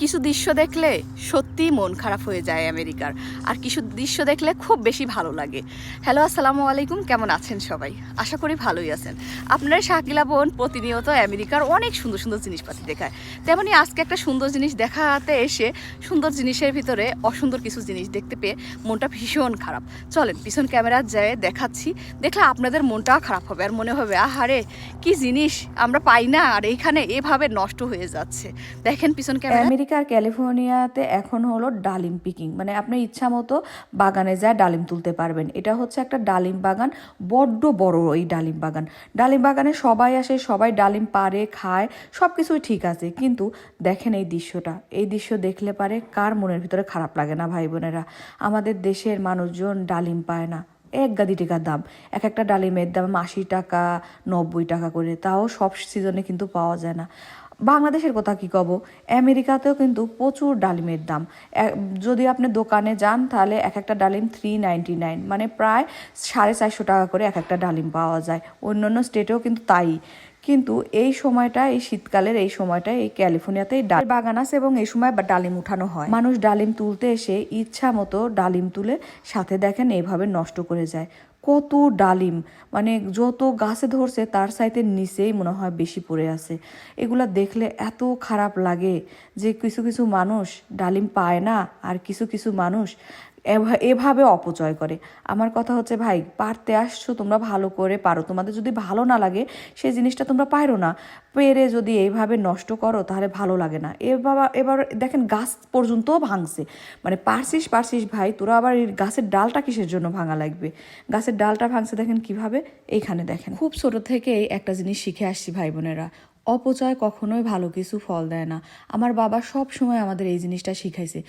কিছু দৃশ্য দেখলে সত্যি মন খারাপ হয়ে যায় আমেরিকার। আর কিছু দৃশ্য দেখলে খুব বেশি ভালো লাগে। হ্যালো, আসসালামু আলাইকুম, কেমন আছেন সবাই? আশা করি ভালোই আছেন। আপনারা শাকিলা বোন প্রতিনিয়ত আমেরিকার অনেক সুন্দর সুন্দর জিনিসপাতি দেখায়। তেমনি আজকে একটা সুন্দর জিনিস দেখাতে এসে সুন্দর জিনিসের ভিতরে অসুন্দর কিছু জিনিস দেখতে পেয়ে মনটা ভীষণ খারাপ। চলেন, পিছন ক্যামেরা যায় দেখাচ্ছি। দেখলে আপনাদের মনটাও খারাপ হবে আর মনে হবে, আহারে, কি জিনিস আমরা পাই না, আর এইখানে এভাবে নষ্ট হয়ে যাচ্ছে। দেখেন পিছন ক্যামেরা। আমেরিকার ক্যালিফোর্নিয়াতে এখন হলো ডালিম পিকিং মানে আপনার ইচ্ছা মতো বাগানে যায় ডালিম তুলতে পারবেন। এটা হচ্ছে একটা ডালিম বাগান, বড্ড বড় এই ডালিম বাগান। ডালিম বাগানে সবাই আসে, সবাই ডালিম পারে খায় সব কিছুই ঠিক আছে। কিন্তু দেখেন এই দৃশ্যটা, এই দৃশ্য দেখলে পারে কার মনের ভিতরে খারাপ লাগে না, ভাই বোনেরা? আমাদের দেশের মানুষজন ডালিম পায় না। এক গাদি টেকার দাম। এক একটা ডালিমের দাম আশি টাকা, নব্বই টাকা করে। তাও সব সিজনে কিন্তু পাওয়া যায় না। বাংলাদেশের কথা কি কব? আমেরিকাতেও কিন্তু প্রচুর ডালিমের দাম। যদি আপনি দোকানে যান, তাহলে এক একটা ডালিম থ্রি নাইনটি নাইন মানে প্রায় সাড়ে চারশো টাকা করে এক একটা ডালিম পাওয়া যায়। অন্য অন্য স্টেটেও কিন্তু তাই। কিন্তু এই সময়টা, এই শীতকালের এই সময়টা, এই ক্যালিফোর্নিয়াতে ডাল বাগান আছে এবং এই সময় ডালিম উঠানো হয়। মানুষ ডালিম তুলতে এসে ইচ্ছা মতো ডালিম তুলে সাথে দেখেন এইভাবে নষ্ট করে যায়। কত ডালিম মানে যত গাছে ধরছে তার সাইতে নিচেই মনে হয় বেশি পড়ে আছে। এগুলা দেখলে এত খারাপ লাগে যে কিছু কিছু মানুষ ডালিম পায় না, আর কিছু কিছু মানুষ এভাবে অপচয় করে। আমার কথা হচ্ছে, ভাই, পারতে আসছো, তোমরা ভালো করে পারো। তোমাদের যদি ভালো না লাগে সেই জিনিসটা তোমরা পারো না। পেরে যদি এইভাবে নষ্ট করো, তাহলে ভালো লাগে না। এবার এবার দেখেন, গাছ পর্যন্তও ভাঙছে। মানে পারছিস পারছিস, ভাই, তোরা আবার এই গাছের ডালটা কিসের জন্য ভাঙা লাগবে? গাছের ডালটা ভাঙছে, দেখেন, কীভাবে? এইখানে দেখেন। খুব ছোট থেকেই একটা জিনিস শিখে আসছি, ভাই বোনেরা। অপচয় কখনোই ভালো কিছু ফল দেয় না। আমার বাবা সব সময় আমাদের এই জিনিসটা শিখাইছে।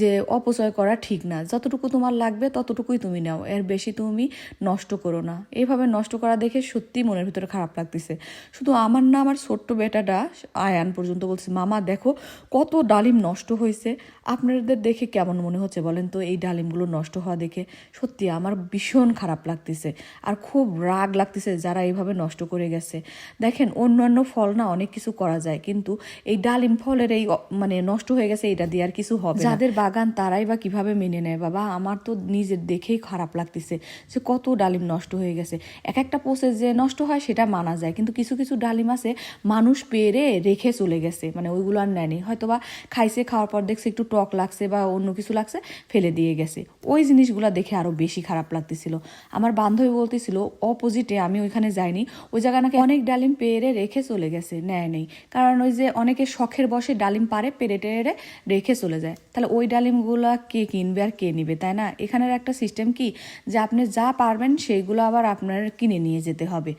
যে অপচয় করা ঠিক না। যতটুকু তোমার লাগবে ততটুকুই তুমি নাও। এর বেশি তুমি নষ্ট করো না। এইভাবে নষ্ট করা দেখে সত্যি মনের ভিতরে খারাপ লাগতেছে। শুধু আমার না, আমার ছোট্ট বেটাটা আয়ান পর্যন্ত বলছে, মামা, দেখো কত ডালিম নষ্ট হয়েছে। আপনাদের দেখে কেমন মনে হচ্ছে বলেন তো? এই ডালিমগুলো নষ্ট হওয়া দেখে সত্যি আমার ভীষণ খারাপ লাগতেছে। আর খুব রাগ লাগতেছে যারা এইভাবে নষ্ট করে গেছে। দেখেন, অন্যান্য ফল না অনেক কিছু করা যায়, কিন্তু এই ডালিম ফলের এই মানে নষ্ট হয়ে গেছে এটা দিয়ে আর কিছু হবে যাদের বাগান তারাই বা কীভাবে মেনে নেয়? বাবা, আমার তো নিজের দেখেই খারাপ লাগতেছে যে কত ডালিম নষ্ট হয়ে গেছে। এক একটা পোষে যে নষ্ট হয় সেটা মানা যায়। কিন্তু কিছু কিছু ডালিম আছে, মানুষ পেরে রেখে চলে গেছে। মানে ওইগুলো আর নেয়নি। হয়তো বা খাইছে, খাওয়ার পর দেখছে একটু টক লাগছে বা অন্য কিছু লাগছে, ফেলে দিয়ে গেছে। ওই জিনিসগুলো দেখে আরও বেশি খারাপ লাগতেছিল। আমার বান্ধবী বলতেছিল অপোজিটে আমি ওইখানে যাইনি। ওই জায়গা নাকি অনেক ডালিম পেরে রেখে চলে গেছে। নেয় নেই কারণ ওই যে অনেকে শখের বসে ডালিম পারে, পেরে টেরে রেখে চলে যায়। তাহলে ওই ডালিমগুলো কে কিনবে আর কে নিবে, তাই না? এখানের একটা সিস্টেম কি? যে আপনি যা পারবেন সেইগুলো আবার আপনার কিনে নিয়ে যেতে হবে।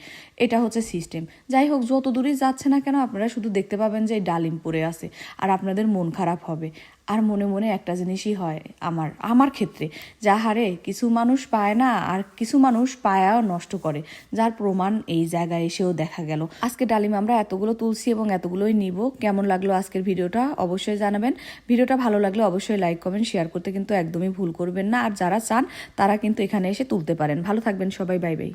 এটা হচ্ছে সিস্টেম যাই হোক যত দূরই যাচ্ছে না কেন আপনারা শুধু দেখতে পাবেন যে এই ডালিম পড়ে আছে, আর আপনাদের মন খারাপ হবে। আর মনে মনে একটা জিনিসই হয় আমার আমার ক্ষেত্রে। যা হারে কিছু মানুষ পায় না আর কিছু মানুষ পায়াও নষ্ট করে। যার প্রমাণ এই জায়গায় এসেও দেখা গেল। আজকে ডালিম আমরা এতগুলো তুলছি এবং এতগুলোই নিব। কেমন লাগল আজকের ভিডিওটা অবশ্যই জানাবেন। ভিডিওটা ভালো লাগলে অবশ্যই লাইক, কমেন্ট, শেয়ার করতে কিন্তু একদমই ভুল করবেন না। আর যারা চান তারা কিন্তু এখানে এসে তুলতে পারেন। ভালো থাকবেন সবাই। Bye bye.